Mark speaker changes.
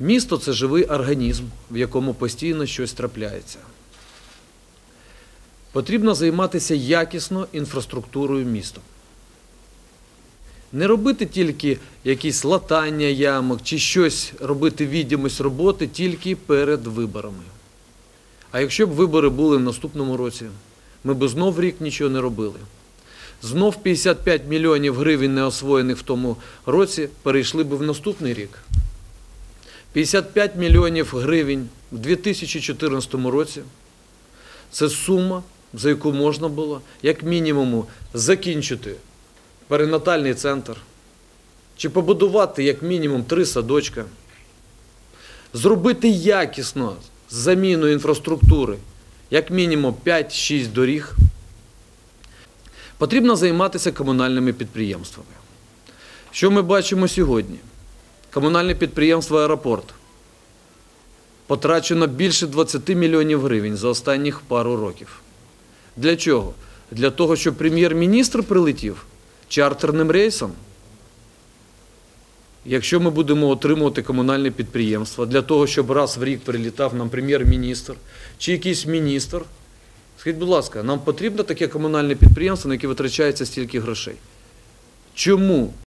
Speaker 1: Місто це живий організм, в якому постійно щось трапляється. Потрібно займатися якісно інфраструктурою міста. Не робити тільки якісь латання ямок чи щось робити відомість роботи тільки перед виборами. А якщо б вибори були в наступному році, ми б знов рік нічого не робили. Знов 55 мільйонів гривень неосвоєних в тому році перейшли б в наступний рік. 55 мільйонів гривень в 2014 році це сума, за яку можна було як мінімум закінчити перинатальний центр, чи побудувати як мінімум три садочка, зробити якісно заміну інфраструктури, як мінімум 5-6 доріг. Потрібно займатися комунальними підприємствами. Що ми бачимо сьогодні? Комунальне підприємство Аеропорт потрачено більше 20 мільйонів гривень за останніх пару років. Для чого? Для того, щоб прем'єр-міністр прилетів чартерним рейсом. Якщо ми будемо отримувати комунальне підприємство для того, щоб раз в рік прилітав нам прем'єр-міністр чи якийсь міністр, скажіть, будь ласка, нам потрібно таке комунальне підприємство, на яке витрачається стільки грошей? Чому